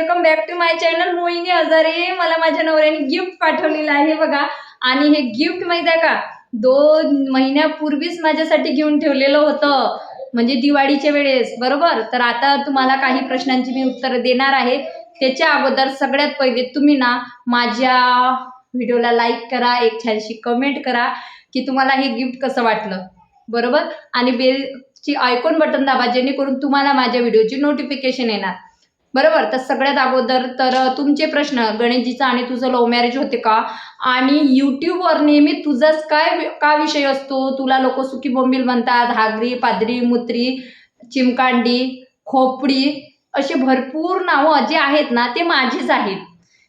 Welcome back to my channel Mohini Hazare. मला माझ्या नवऱ्याने गिफ्ट पाठवलेलं आहे बघा. आणि हे गिफ्ट माहीत आहे का? दोन महिन्यापूर्वीच माझ्यासाठी घेऊन ठेवलेलं होतं. म्हणजे दिवाळीच्या वेळेस बरोबर? तर आता तुम्हाला काही प्रश्नांची मी उत्तरं देणार आहे. त्याच्या अगोदर सगळ्यात पहिले तुम्ही ना माझ्या व्हिडिओला लाईक करा एक छानशी कमेंट करा की तुम्हाला हे गिफ्ट कसं वाटलं बरोबर? आणि बेलची आयकॉन बटन दाबा जेणेकरून तुम्हाला माझ्या व्हिडिओची नोटिफिकेशन येणार. बरोबर? तर सगळ्यात अगोदर तर तुमचे प्रश्न गणेशजीचा आणि तुझं लव्ह मॅरेज होते का? आणि यूट्यूबवर नेहमी तुझाच काय वि- का विषय असतो? तुला लोक सुकी बोंबील म्हणतात हागरी पादरी मुत्री चिमकांडी खोपडी असे भरपूर नावं जे आहेत ना ते माझीच आहेत.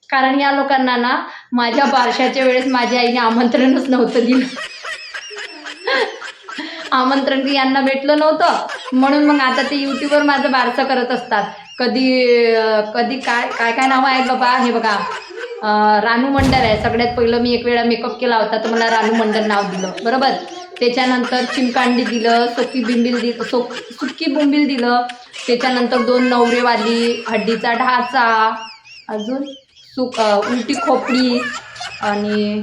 कारण या लोकांना ना माझ्या बारशाच्या वेळेस माझ्या आईने आमंत्रणच नव्हतं दिलं. आमंत्रण यांना भेटलं नव्हतं. म्हणून मग आता ते युट्यूबवर माझं बारसं करत असतात. कधी कधी काय काय काय नावं आहेत बाबा? हे बघा. रानू मंडल आहे. सगळ्यात पहिलं मी एक वेळा मेकअप केला होता तर मला रानू मंडल नाव दिलं. बरोबर? त्याच्यानंतर चिमकांडी दिलं सुकी बिंबिल दिलं सो सुकी बुंबिल दिलं. त्याच्यानंतर दोन नवरेवाली हड्डीचा ढाचा अजून सुक उलटी खोपडी आणि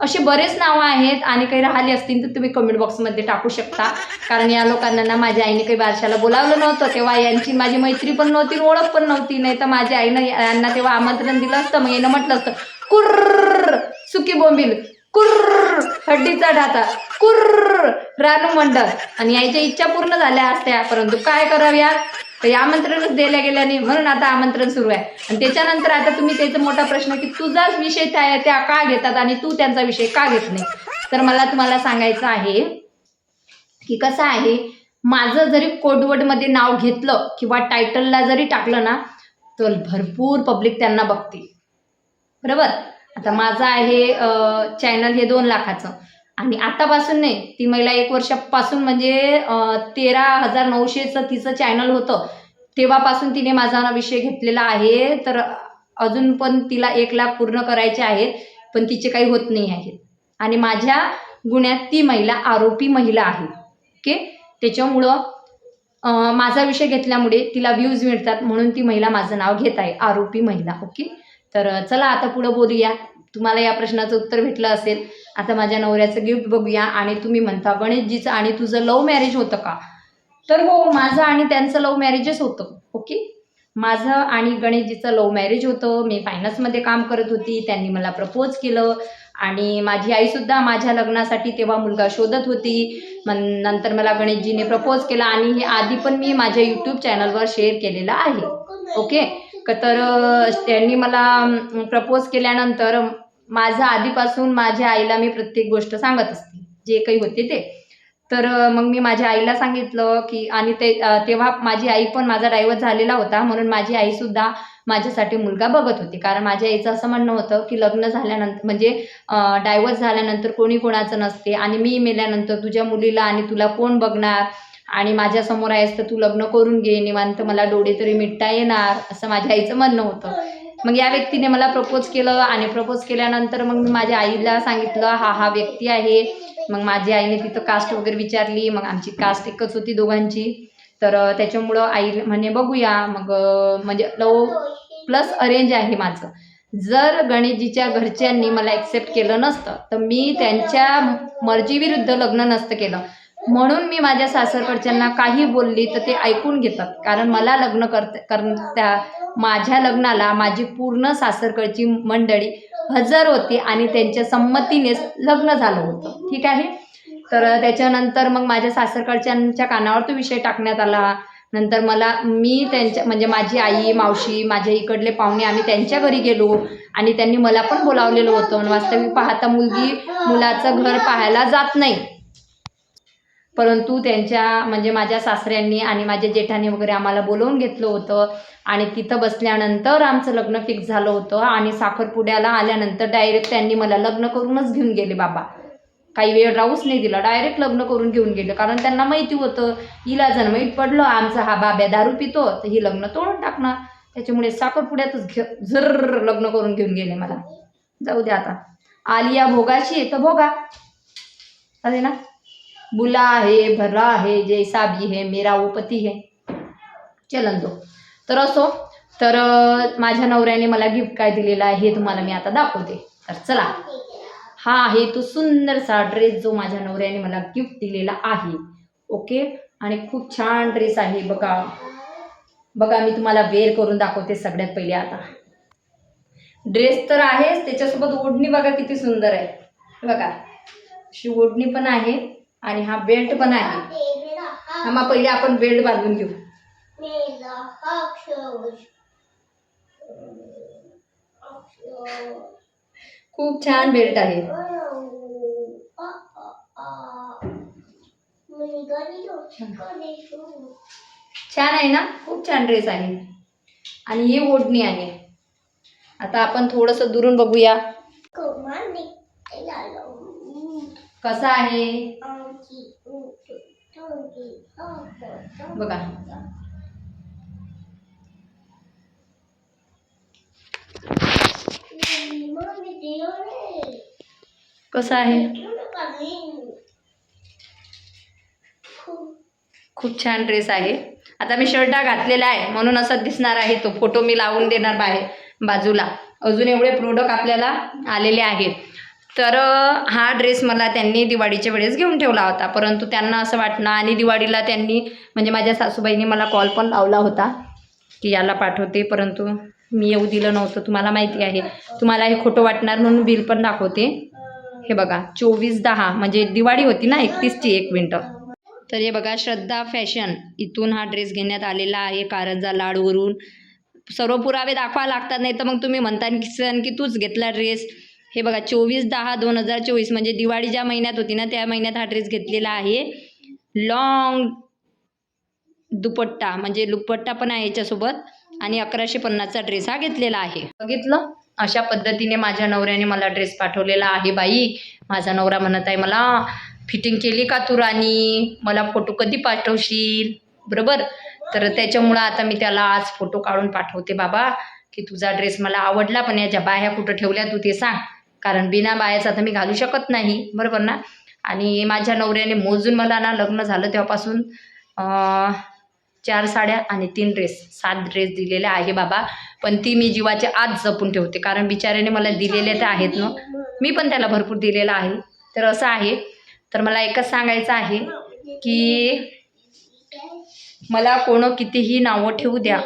असे बरेच नावं आहेत आणि काही राहिली असतील तर तुम्ही कमेंट बॉक्समध्ये टाकू शकता. कारण या लोकांना ना माझ्या आईने काही बारशाला बोलावलं नव्हतं तेव्हा यांची माझी मैत्री पण नव्हती ओळख पण नव्हती. नाही तर माझ्या आईनं यांना तेव्हा आमंत्रण दिलं असतं मग यानं म्हटलं असतं कुर्र सुकी बोंबील कुर्र हड्डीचा ढाता कुर्र रानू मंडळ आणि याच्या इच्छा पूर्ण झाल्या असत्या परंतु काय करावं यार? तर आमंत्रणच दिल्या गेल्याने म्हणून आता आमंत्रण सुरू आहे. आणि त्याच्यानंतर आता तुम्ही त्याचा मोठा प्रश्न की तुझाच विषय त्या त्या का घेतात आणि तू त्यांचा विषय का घेत नाही? तर मला तुम्हाला सांगायचं आहे की कसं आहे माझं जरी कोडवर्डमध्ये नाव घेतलं किंवा टायटलला जरी टाकलं ना तर भरपूर पब्लिक त्यांना बघते बरोबर? आता माझं आहे चॅनल हे दोन लाखाचं. आणि आतापासून नाही ती महिला एक वर्षापासून म्हणजे तेरा हजार नऊशेचं तिचं चॅनल होतं. तेव्हापासून तिने माझा विषय घेतलेला आहे. तर अजून पण तिला एक लाख पूर्ण करायचे आहेत पण तिचे काही होत नाही आहेत आणि माझ्या गुन्ह्यात ती महिला आरोपी महिला आहे. ओके? त्याच्यामुळं माझा विषय घेतल्यामुळे तिला व्ह्यूज मिळतात म्हणून ती महिला माझं नाव घेत आहे आरोपी महिला. ओके? तर चला आता पुढं बोलूया. तुम्हाला या प्रश्नाचं उत्तर भेटलं असेल. आता माझ्या नवऱ्याचं गिफ्ट बघूया आणि तुम्ही म्हणता गणेशजीचं आणि तुझं लव्ह मॅरेज होतं का? तर हो माझं आणि त्यांचं लव्ह मॅरेजच होतं ओके? माझं आणि गणेशजीचं लव्ह मॅरेज होतं. मी फायनान्समध्ये काम करत होती त्यांनी मला प्रपोज केलं आणि माझी आईसुद्धा माझ्या लग्नासाठी तेव्हा मुलगा शोधत होती. मग नंतर मला गणेशजीने प्रपोज केला आणि हे आधी पण मी माझ्या यूट्यूब चॅनलवर शेअर केलेलं आहे ओके? तर त्यांनी मला प्रपोज केल्यानंतर माझं आधीपासून माझ्या आईला मी प्रत्येक गोष्ट सांगत असते. जे काही होते ते. तर मग मी माझ्या आईला सांगितलं की आणि ते तेव्हा माझी आई पण माझा ड्रायव्हर झालेला होता. म्हणून माझी आईसुद्धा माझ्यासाठी मुलगा बघत होती. कारण माझ्या आईचं असं म्हणणं होतं की लग्न झाल्यानंतर म्हणजे डायव्हर्स झाल्यानंतर कोणी कोणाचं नसते. आणि मी मेल्यानंतर तुझ्या मुलीला आणि तुला कोण बघणार? आणि माझ्यासमोर आहेस तर तू लग्न करून घे. निवांत मला डोळे तरी मिटता येणार असं माझ्या आईचं म्हणणं होतं. मग या व्यक्तीने मला प्रपोज केलं आणि प्रपोज केल्यानंतर मग मी माझ्या आईला सांगितलं हा हा व्यक्ती आहे. मग माझी आईने तिथं कास्ट वगैरे विचारली मग आमची कास्ट एकच होती दोघांची. तर त्याच्यामुळं आई म्हणे बघूया. मग म्हणजे लव प्लस अरेंज आहे माझं. जर गणेशजीच्या घरच्यांनी मला ॲक्सेप्ट केलं नसतं तर मी त्यांच्या मर्जीविरुद्ध लग्न नसतं केलं. म्हणून मी माझ्या सासरकडच्यांना काही बोलली तर ते ऐकून घेतात. कारण मला लग्न करत करता माझ्या लग्नाला माझी पूर्ण सासरकडची मंडळी हजर होती आणि त्यांच्या संमतीनेच लग्न झालं होतं. ठीक आहे? तर त्याच्यानंतर मग माझ्या सासरकडच्यांच्या कानावर तो विषय टाकण्यात आला. नंतर मला मी त्यांच्या म्हणजे माझी आई मावशी माझ्या इकडले पाहुणे आम्ही त्यांच्या घरी गेलो. आणि त्यांनी मला पण बोलावलेलं होतं. वास्तविक पाहता मुलगी मुलाचं घर पाहायला जात नाही. परंतु त्यांच्या म्हणजे माझ्या सासऱ्यांनी आणि माझ्या जेठाने वगैरे आम्हाला बोलवून घेतलं होतं. आणि तिथं बसल्यानंतर आमचं लग्न फिक्स झालं होतं. आणि साखरपुड्याला आल्यानंतर डायरेक्ट त्यांनी मला लग्न करूनच घेऊन गेले बाबा. काही वेळ राहूच नाही दिला. डायरेक्ट लग्न करून घेऊन गेले. कारण त्यांना माहिती होतं हिला जर माहीत पडलं आमचा हा बाब्या दारू पितो तर ही लग्न तोडून टाकणार. त्याच्यामुळे साखरपुड्यातच घे झर लग्न करून घेऊन गेले मला. जाऊ द्या आता. आलिया भोगाची तर भोगा. अरे ना? बुला आहे भरा आहे जैसा भी है मेरा वो पती है। चलन दो। तर असो तर माझ्या नवऱ्याने मला गिफ्ट काय दिलेला आहे हे तुम्हाला मी आता दाखवते. तर चला. हा आहे तो सुंदरसा ड्रेस जो माझ्या नवऱ्याने मला गिफ्ट दिलेला आहे. ओके आणि खूप छान ड्रेस आहे. बघा. बघा मी तुम्हाला वेअर करून दाखवते सगळ्यात पहिले आता. ड्रेस तर आहेच त्याच्यासोबत ओढणी बघा किती सुंदर आहे. बघा. अशी ओढणी पण आहे. आणि हा बेल्ट पण आहे. हा मग पहिले आपण बेल्ट बांधून घेऊ. खूप छान बेल्ट आहे. छान आहे ना? खूप छान ड्रेस आहे. आणि ही ओढणी आहे. आता आपण थोडंसं दुरून बघूया. कसं आहे? बघा. कसं आहे? खूप छान ड्रेस आहे. आता मी शर्ट हा घातलेला आहे. म्हणून असं दिसणार आहे तो. फोटो मी लावून देणार बाहेर बाजूला. अजून एवढे प्रोडक्ट आपल्याला आलेले आहेत. तर हा ड्रेस मला त्यांनी दिवाळीच्या वेळेस घेऊन ठेवला होता. परंतु त्यांना असं वाटणं आणि दिवाळीला त्यांनी म्हणजे माझ्या सासूबाईंनी मला कॉल पण लावला होता की याला पाठवते. परंतु मी येऊ दिलं नव्हतं. तुम्हाला माहिती आहे. तुम्हाला हे खोटं वाटणार म्हणून बिल पण दाखवते. हे बघा चोवीस दहा म्हणजे दिवाळी होती ना एकतीसची एक मिनटं. तर हे बघा श्रद्धा फॅशन. इथून हा ड्रेस घेण्यात आलेला आहे कारंजा लाडवरून. सर्व पुरावे दाखवा लागतात नाही तर मग तुम्ही म्हणता की सण की तूच घेतला ड्रेस? हे बघा चोवीस दहा दोन हजार चोवीस म्हणजे दिवाळी ज्या महिन्यात होती ना त्या महिन्यात हा ड्रेस घेतलेला आहे. लॉंग दुपट्टा म्हणजे दुपट्टा पण आहे याच्यासोबत. आणि अकराशे पन्नासचा ड्रेस हा घेतलेला आहे. बघितलं? अशा पद्धतीने माझ्या नवऱ्याने मला ड्रेस पाठवलेला आहे बाई. माझा नवरा म्हणत आहे मला फिटिंग केली का तू राणी? मला फोटो कधी पाठवशील? बरोबर? तर त्याच्यामुळं आता मी त्याला आज फोटो काढून पाठवते बाबा की तुझा ड्रेस मला आवडला पण याच्या बाह्या कुठं ठेवल्या तू ते सांग. कारण बिना बायाचा तर मी घालू शकत नाही बरोबर ना? आणि माझ्या नवऱ्याने मोजून मला ना लग्न झालं तेव्हापासून चार साड्या आणि तीन ड्रेस सात ड्रेस दिलेले आहे बाबा. पण ती मी जीवाच्या आत जपून ठेवते कारण बिचाऱ्याने मला दिलेले तर आहेत ना. मी पण त्याला भरपूर दिलेलं आहे. तर असं आहे. तर मला एकच सांगायचं आहे की मला कोण कितीही नावं ठेवू द्या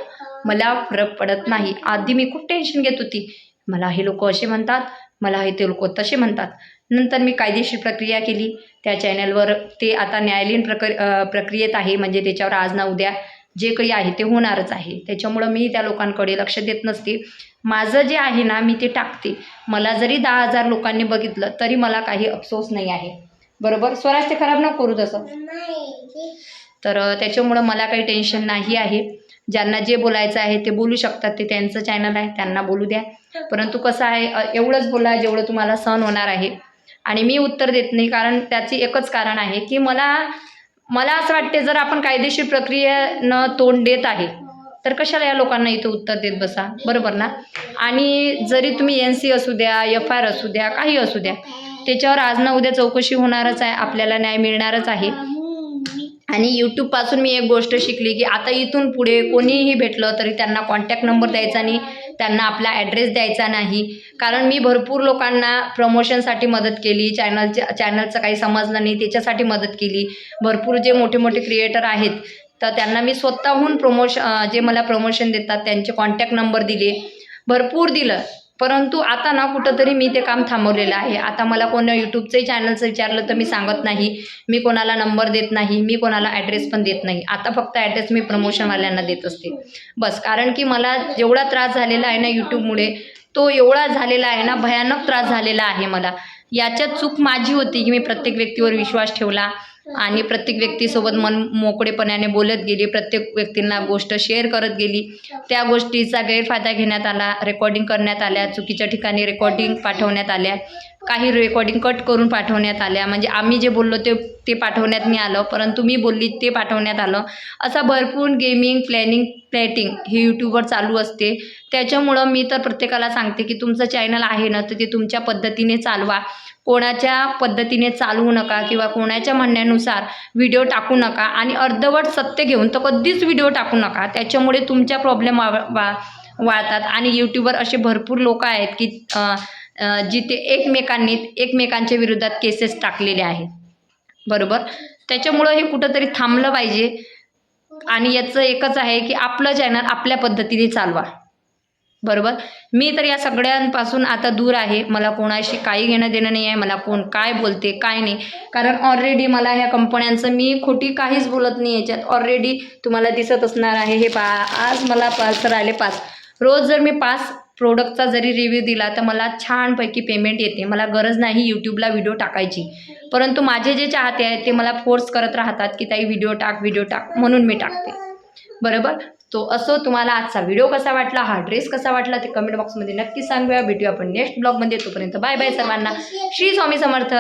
मला फरक पडत नाही. आधी मी खूप टेन्शन घेत होती. मला हे लोक असे म्हणतात मला हे ते लोक तसे म्हणतात. नंतर मी कायदेशीर प्रक्रिया केली. त्या चॅनलवर ते आता न्यायालयीन प्रक्रि अ, प्रक्रियेत आहे. म्हणजे त्याच्यावर आज ना उद्या जे काही आहे ते होणारच आहे. त्याच्यामुळं मी त्या लोकांकडे लक्ष देत नसते. माझं जे आहे ना मी ते टाकते. मला जरी दहा हजार लोकांनी बघितलं तरी मला काही अफसोस नाही आहे. बरोबर? स्वराज ते खराब नको करू तसं. तर त्याच्यामुळं मला काही टेन्शन नाही आहे. ज्यांना जे बोलायचं आहे ते बोलू शकतात ते त्यांचं चॅनल आहे त्यांना बोलू द्या. परंतु कसं आहे एवढंच बोला जेवढं तुम्हाला सहन होणार आहे. आणि मी उत्तर देत नाही कारण त्याची एकच कारण आहे की मला मला असं वाटते जर आपण कायदेशीर प्रक्रियेनं तोंड देत आहे तर कशाला या लोकांना इथं उत्तर देत बसा? बरोबर ना? आणि जरी तुम्ही एन सी असू द्या एफ आय आर असू द्या काही असू द्या त्याच्यावर आज ना उद्या चौकशी होणारच आहे आपल्याला न्याय मिळणारच आहे. आणि यूट्यूबपासून मी एक गोष्ट शिकली की आता इथून पुढे कोणीही भेटलं तरी त्यांना कॉन्टॅक्ट नंबर द्यायचा नाही त्यांना आपला ॲड्रेस द्यायचा नाही. कारण मी भरपूर लोकांना प्रमोशनसाठी मदत केली चॅनलच्या चॅनलचं काही समजलं नाही त्याच्यासाठी मदत केली. भरपूर जे मोठे मोठे क्रिएटर आहेत तर त्यांना मी स्वतःहून प्रमोश जे मला प्रमोशन देतात त्यांचे कॉन्टॅक्ट नंबर दिले. भरपूर दिलं. परंतु आता ना कुठंतरी मी ते काम थांबवलेलं आहे. आता मला कोण यूट्यूबचंही चॅनलचं विचारलं तर मी सांगत नाही. मी कोणाला नंबर देत नाही. मी कोणाला ॲड्रेस पण देत नाही. आता फक्त ॲड्रेस मी प्रमोशनवाल्यांना देत असते. बस कारण की मला जेवढा त्रास झालेला आहे ना यूट्यूबमुळे तो एवढा झालेला आहे ना भयानक त्रास झालेला आहे मला. याच्यात चूक माझी होती की मी प्रत्येक व्यक्तीवर विश्वास ठेवला. आणि प्रत्येक व्यक्तीसोबत मन मोकळेपणाने बोलत गेली प्रत्येक व्यक्तींना गोष्ट शेअर करत गेली. त्या गोष्टीचा गैरफायदा घेण्यात आला रेकॉर्डिंग करण्यात आल्या चुकीच्या ठिकाणी रेकॉर्डिंग पाठवण्यात आल्या काही रेकॉर्डिंग कट करून पाठवण्यात आल्या. म्हणजे आम्ही जे बोललो ते ते पाठवण्यात नाही आलं परंतु मी बोलली ते पाठवण्यात आलं. असा भरपूर गेमिंग प्लॅनिंग प्लॅटिंग हे यूट्यूबवर चालू असते. त्याच्यामुळं मी तर प्रत्येकाला सांगते की तुमचं चॅनल आहे ना तर ते तुमच्या पद्धतीने चालवा. कोणाच्या पद्धतीने चालवू नका किंवा कोणाच्या म्हणण्यानुसार व्हिडिओ टाकू नका आणि अर्धवट सत्य घेऊन तर कधीच व्हिडिओ टाकू नका. त्याच्यामुळे तुमच्या प्रॉब्लेम वा वा वाळतात. आणि यूट्यूबवर असे भरपूर लोक आहेत की जिथे एकमेकांनी एकमेकांच्या विरोधात केसेस टाकलेले आहेत. बरोबर? त्याच्यामुळं हे कुठंतरी थांबलं पाहिजे. आणि याचं एकच आहे की आपलं चॅनल आपल्या पद्धतीने चालवा. बरोबर? मी तर या सगळ्यांपासून आता दूर आहे. मला कोणाशी काही घेणं देणं नाही आहे. मला कोण काय बोलते काय नाही. कारण ऑलरेडी मला ह्या कंपन्यांचं मी खोटी काहीच बोलत नाही याच्यात ऑलरेडी तुम्हाला दिसत असणार आहे. हे पा आज मला पार्सल आले पाच. रोज जर मी पाच प्रोडक्टचा जरी रिव्ह्यू दिला तर मला छानपैकी पेमेंट येते. मला गरज नाही यूट्यूबला व्हिडिओ टाकायची. परंतु माझे जे चाहते आहेत ते मला फोर्स करत राहतात की ताई व्हिडिओ टाक व्हिडिओ टाक. म्हणून मी टाकते. बरोबर? तो असो तुम्हाला आजचा व्हिडिओ कसा वाटला हा ड्रेस कसा वाटला ते कमेंट बॉक्समध्ये नक्की सांगूया. भेटूया आपण नेक्स्ट ब्लॉगमध्ये तोपर्यंत बाय बाय सर्वांना. श्री स्वामी समर्थ.